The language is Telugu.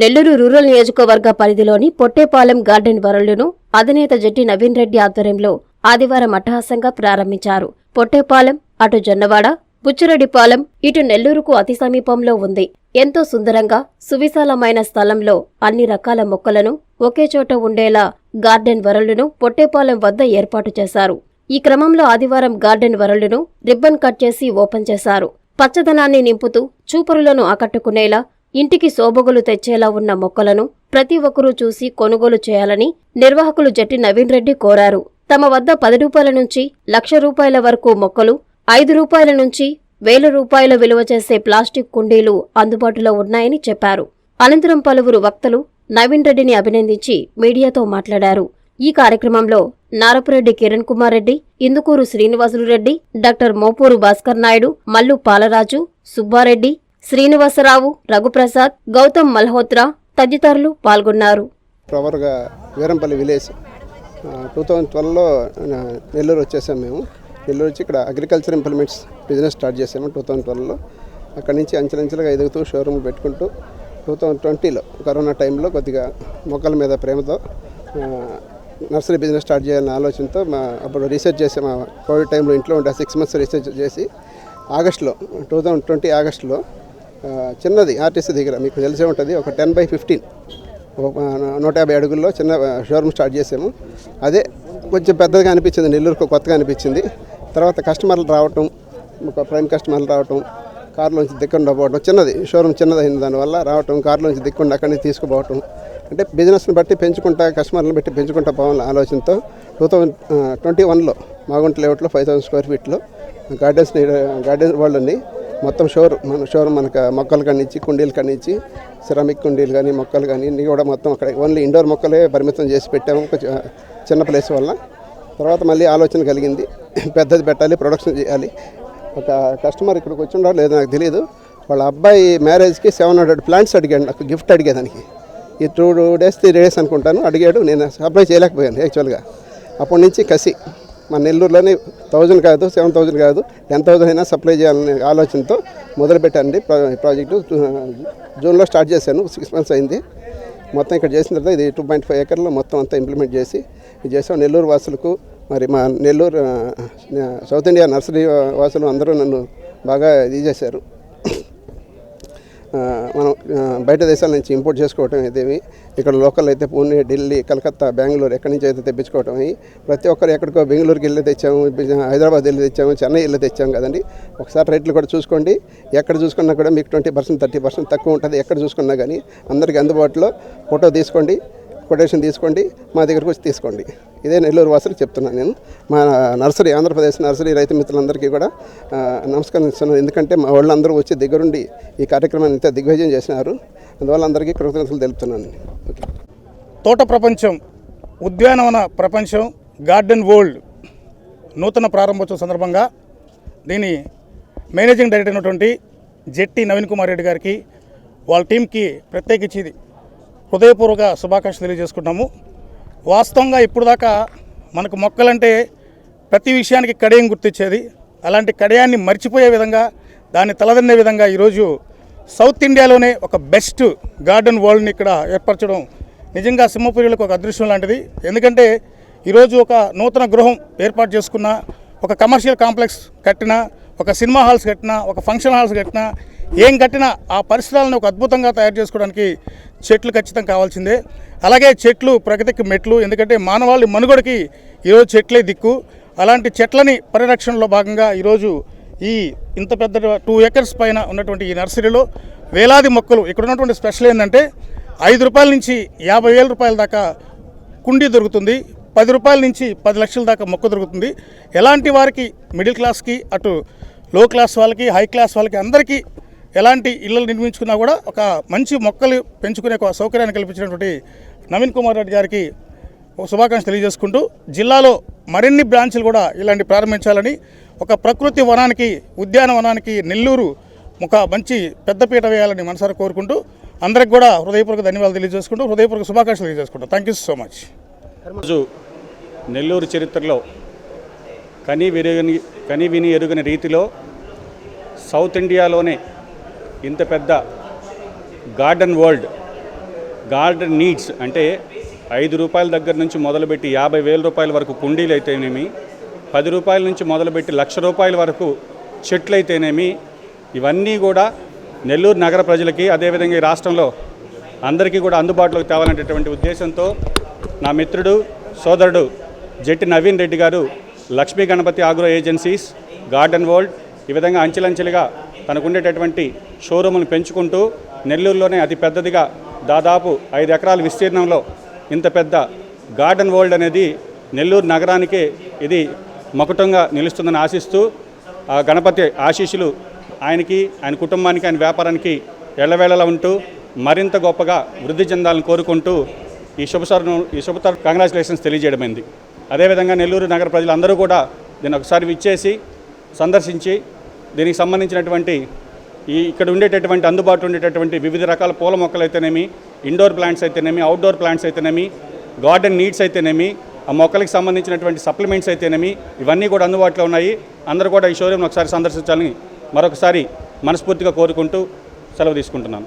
నెల్లూరు రూరల్ నియోజకవర్గ పరిధిలోని పొట్టేపాలెం గార్డెన్ వరల్డ్ను అధినేత జట్టి నవీన్ రెడ్డి ఆధ్వర్యంలో ఆదివారం అట్టహాసంగా ప్రారంభించారు. పొట్టేపాలెం అటు జొన్నవాడ బుచ్చిరెడ్డిపాలెం ఇటు నెల్లూరుకు అతి సమీపంలో ఉంది. ఎంతో సుందరంగా సువిశాలమైన స్థలంలో అన్ని రకాల మొక్కలను ఒకే చోట ఉండేలా గార్డెన్ వరల్డ్ను పొట్టేపాలెం వద్ద ఏర్పాటు చేశారు. ఈ క్రమంలో ఆదివారం గార్డెన్ వరల్డ్ను రిబ్బన్ కట్ చేసి ఓపెన్ చేశారు. పచ్చదనాన్ని నింపుతూ చూపరులను ఆకట్టుకునేలా ఇంటికి శోభగులు తెచ్చేలా ఉన్న మొక్కలను ప్రతి ఒక్కరూ చూసి కొనుగోలు చేయాలని నిర్వాహకులు జట్టి నవీన్ రెడ్డి కోరారు. తమ వద్ద పది రూపాయల నుంచి లక్ష రూపాయల వరకు మొక్కలు ఐదు రూపాయల నుంచి వేల రూపాయల విలువ చేసే ప్లాస్టిక్ కుండీలు అందుబాటులో ఉన్నాయని చెప్పారు. అనంతరం పలువురు వక్తలు నవీన్ రెడ్డిని అభినందించి మీడియాతో మాట్లాడారు. ఈ కార్యక్రమంలో నారపురెడ్డి కిరణ్ కుమార్ రెడ్డి ఇందుకూరు శ్రీనివాసులు రెడ్డి డాక్టర్ మోపూరు భాస్కర్ నాయుడు మల్లు పాలరాజు సుబ్బారెడ్డి శ్రీనివాసరావు రఘుప్రసాద్ గౌతమ్ మల్హోత్రా తదితరులు పాల్గొన్నారు. ప్రవర్గా వీరంపల్లి విలేజ్ టూ థౌజండ్ ట్వెల్వ్లో నెల్లూరు వచ్చేసాం మేము. నెల్లూరు వచ్చి ఇక్కడ అగ్రికల్చర్ ఇంప్లిమెంట్స్ బిజినెస్ స్టార్ట్ చేసాము టూ థౌజండ్ ట్వెల్వ్లో. అక్కడి నుంచి అంచెలంచెలుగా ఎదుగుతూ షోరూమ్ పెట్టుకుంటూ టూ థౌజండ్ ట్వంటీలో కరోనా టైంలో కొద్దిగా మొక్కల మీద ప్రేమతో నర్సరీ బిజినెస్ స్టార్ట్ చేయాలనే ఆలోచనతో మా అప్పుడు రీసెర్చ్ చేసాము మా కోవిడ్ టైంలో ఇంట్లో ఉండే సిక్స్ మంత్స్ రీసెర్చ్ చేసి ఆగస్టులో టూ థౌజండ్ ట్వంటీ ఆగస్టులో చిన్నది ఆర్టీసీ దగ్గర మీకు తెలిసే ఉంటుంది ఒక టెన్ బై ఫిఫ్టీన్ ఒక నూట యాభై అడుగుల్లో చిన్న షోరూమ్ స్టార్ట్ చేసాము. అదే కొంచెం పెద్దగా అనిపించింది నెల్లూరుకు కొత్తగా అనిపించింది. తర్వాత కస్టమర్లు రావటం ఒక ప్రైమ్ కస్టమర్లు రావటం కారులోంచి దిక్కుండా పోవటం చిన్నది షోరూమ్ చిన్నది దానివల్ల రావటం కారులోంచి దిక్కుండా అక్కడి నుంచి తీసుకుపోవటం. అంటే బిజినెస్ని బట్టి పెంచుకుంటా కస్టమర్లను బట్టి పెంచుకుంటా పోవాలని ఆలోచనతో టూ థౌజండ్ ట్వంటీ వన్లో మాగుంట లేఅవుట్లో ఫైవ్ థౌసండ్ స్క్వేర్ ఫీట్లో గార్డెన్స్ గార్డెన్ వాళ్ళని మొత్తం షోర్ మన షోర్ మనకు మొక్కలు కానిచ్చి కుండీలు కానిచ్చి సిరామిక్ కుండీలు కానీ మొక్కలు కానీ ఇన్ని కూడా మొత్తం అక్కడ ఓన్లీ ఇండోర్ మొక్కలే పరిమితం చేసి పెట్టాము కొంచెం చిన్న ప్లేస్ వల్ల. తర్వాత మళ్ళీ ఆలోచన కలిగింది పెద్దది పెట్టాలి ప్రొడక్షన్ చేయాలి. ఒక కస్టమర్ ఇక్కడికి వచ్చిండో లేదో నాకు తెలియదు వాళ్ళ అబ్బాయి మ్యారేజ్కి సెవెన్ హండ్రెడ్ ప్లాంట్స్ అడిగాడు నాకు గిఫ్ట్ అడిగేదానికి ఈ టూ డేస్ త్రీ డేస్ అనుకుంటాను అడిగాడు నేను సప్లై చేయలేకపోయాను యాక్చువల్గా. అప్పటి నుంచి కసి. మన నెల్లూరులోనే థౌజండ్ కాదు సెవెన్ థౌజండ్ కాదు టెన్ థౌజండ్ అయినా సప్లై చేయాలనే ఆలోచనతో మొదలుపెట్టానండి ప్రాజెక్టు జూన్లో స్టార్ట్ చేశాను సిక్స్ మంత్స్ అయింది. మొత్తం ఇక్కడ చేసిన తర్వాత ఇది టూ పాయింట్ ఫైవ్ ఎకర్లో మొత్తం అంతా ఇంప్లిమెంట్ చేసి ఇది చేసాం నెల్లూరు వాసులకు మరి మా నెల్లూరు సౌత్ ఇండియా నర్సరీ వాసులు అందరూ నన్ను బాగా ఇది చేశారు. మనం బయట దేశాల నుంచి ఇంపోర్ట్ చేసుకోవటం అయితేవి ఇక్కడ లోకల్ అయితే పూణే ఢిల్లీ కలకత్తా బెంగళూరు ఎక్కడి నుంచి అయితే తెప్పించుకోవటం అయ్యి ప్రతి ఒక్కరు ఎక్కడికో బెంగళూరుకి వెళ్ళి తెచ్చాము హైదరాబాద్ వెళ్ళి తెచ్చాము చెన్నై వెళ్ళి తెచ్చాము కదండి. ఒకసారి రేట్లు కూడా చూసుకోండి. ఎక్కడ చూసుకున్నా కూడా మీకు ట్వంటీ పర్సెంట్ థర్టీ పర్సెంట్ తక్కువ ఉంటుంది. ఎక్కడ చూసుకున్నా కానీ అందరికీ అందుబాటులో ఫోటో తీసుకోండి. కొటేషన్ తీసుకోండి మా దగ్గరకు వచ్చి తీసుకోండి. ఇదే నెల్లూరు వాసులు చెప్తున్నాను నేను. మా నర్సరీ ఆంధ్రప్రదేశ్ నర్సరీ రైతు మిత్రులందరికీ కూడా నమస్కరిస్తున్నాను ఎందుకంటే మా వాళ్ళందరూ వచ్చి దగ్గరుండి ఈ కార్యక్రమాన్ని ఇంత దిగ్విజయం చేసినారు. అందువల్ల అందరికీ కృతజ్ఞతలు తెలుపుతున్నాను. ఓకే. తోట ప్రపంచం ఉద్యానవన ప్రపంచం గార్డెన్ వరల్డ్ నూతన ప్రారంభోత్సవం సందర్భంగా దీని మేనేజింగ్ డైరెక్టర్ అయినటువంటి జెట్టి నవీన్ కుమార్ రెడ్డి గారికి వాళ్ళ టీంకి ప్రత్యేకించి హృదయపూర్వక శుభాకాంక్షలు తెలియజేసుకుంటాము. వాస్తవంగా ఇప్పుడు దాకా మనకు మొక్కలంటే ప్రతి విషయానికి కడయం గుర్తించేది అలాంటి కడయాన్ని మర్చిపోయే విధంగా దాన్ని తలదన్నే విధంగా ఈరోజు సౌత్ ఇండియాలోనే ఒక బెస్ట్ గార్డెన్ వరల్డ్ని ఇక్కడ ఏర్పరచడం నిజంగా సింహపురిలకు ఒక అదృష్టం లాంటిది. ఎందుకంటే ఈరోజు ఒక నూతన గృహం ఏర్పాటు చేసుకున్న ఒక కమర్షియల్ కాంప్లెక్స్ కట్టినా ఒక సినిమా హాల్స్ కట్టినా ఒక ఫంక్షన్ హాల్స్ కట్టినా ఏం కట్టినా ఆ పరిసరాలను ఒక అద్భుతంగా తయారు చేసుకోవడానికి చెట్లు ఖచ్చితంగా కావాల్సిందే. అలాగే చెట్లు ప్రగతికి మెట్లు ఎందుకంటే మానవాళి మనుగడకి ఈరోజు చెట్లే దిక్కు. అలాంటి చెట్లని పరిరక్షణలో భాగంగా ఈరోజు ఈ ఇంత పెద్ద టూ ఎకర్స్ పైన ఉన్నటువంటి ఈ నర్సరీలో వేలాది మొక్కలు ఇక్కడ ఉన్నటువంటి స్పెషల్ ఏంటంటే ఐదు రూపాయల నుంచి యాభై వేల రూపాయల దాకా కుండీ దొరుకుతుంది. పది రూపాయల నుంచి పది లక్షల దాకా మొక్క దొరుకుతుంది. ఎలాంటి వారికి మిడిల్ క్లాస్కి అటు లో క్లాస్ వాళ్ళకి హై క్లాస్ వాళ్ళకి అందరికీ ఎలాంటి ఇళ్ళు నిర్మించుకున్నా కూడా ఒక మంచి మొక్కలు పెంచుకునే ఒక సౌకర్యాన్ని కల్పించినటువంటి నవీన్ కుమార్ రెడ్డి గారికి ఒక శుభాకాంక్షలు తెలియజేసుకుంటూ జిల్లాలో మరిన్ని బ్రాంచ్లు కూడా ఇలాంటి ప్రారంభించాలని ఒక ప్రకృతి వనానికి ఉద్యానవనానికి నెల్లూరు ఒక మంచి పెద్దపీట వేయాలని మనసారా కోరుకుంటూ అందరికి కూడా హృదయపూర్వక ధన్యవాదాలు తెలియజేసుకుంటూ హృదయపూర్వక శుభాకాంక్షలు తెలియజేసుకుంటూ. థ్యాంక్ యూ సో మచ్ రోజు నెల్లూరు చరిత్రలో కనీ విరుగని కనీ విని ఎరుగని రీతిలో సౌత్ ఇండియాలోనే ఇంత పెద్ద గార్డెన్ వరల్డ్ గార్డెన్ నీడ్స్ అంటే ఐదు రూపాయల దగ్గర నుంచి మొదలుపెట్టి యాభై వేల రూపాయల వరకు కుండీలు అయితేనేమి పది రూపాయల నుంచి మొదలుపెట్టి లక్ష రూపాయల వరకు చెట్లు అయితేనేమి ఇవన్నీ కూడా నెల్లూరు నగర ప్రజలకి అదేవిధంగా ఈ రాష్ట్రంలో అందరికీ కూడా అందుబాటులోకి తేవాలనేటటువంటి ఉద్దేశంతో నా మిత్రుడు సోదరుడు జట్టి నవీన్ రెడ్డి గారు Lakshmi Ganapathi agro agencies garden world ఈ విధంగా అంచెలంచెలుగా తనకుండేటటువంటి షోరూములను పెంచుకుంటూ నెల్లూరులోనే అతి పెద్దదిగా దాదాపు ఐదు ఎకరాల విస్తీర్ణంలో ఇంత పెద్ద గార్డెన్ వరల్డ్ అనేది నెల్లూరు నగరానికే ఇది మకుటంగా నిలుస్తుందని ఆశిస్తూ ఆ గణపతి ఆశీస్సులు ఆయనకి ఆయన కుటుంబానికి ఆయన వ్యాపారానికి ఎల్లవేళలా ఉంటూ మరింత గొప్పగా వృద్ధి చెందాలని కోరుకుంటూ ఈ శుభసరను ఈ శుభతర కంగ్రాచులేషన్స్ తెలియజేయడమైంది. అదేవిధంగా నెల్లూరు నగర ప్రజలందరూ కూడా దీన్ని ఒకసారి విచ్చేసి సందర్శించి దీనికి సంబంధించినటువంటి ఈ ఇక్కడ ఉండేటటువంటి అందుబాటులో ఉండేటటువంటి వివిధ రకాల పూల మొక్కలు అయితేనేమి ఇండోర్ ప్లాంట్స్ అయితేనేమి అవుట్డోర్ ప్లాంట్స్ అయితేనేమి గార్డెన్ నీడ్స్ అయితేనేమి ఆ మొక్కలకు సంబంధించినటువంటి సప్లిమెంట్స్ అయితేనేమి ఇవన్నీ కూడా అందుబాటులో ఉన్నాయి. అందరూ కూడా ఈ షోరూమ్ ఒకసారి సందర్శించాలని మరొకసారి మనస్ఫూర్తిగా కోరుకుంటూ సెలవు తీసుకుంటున్నాను.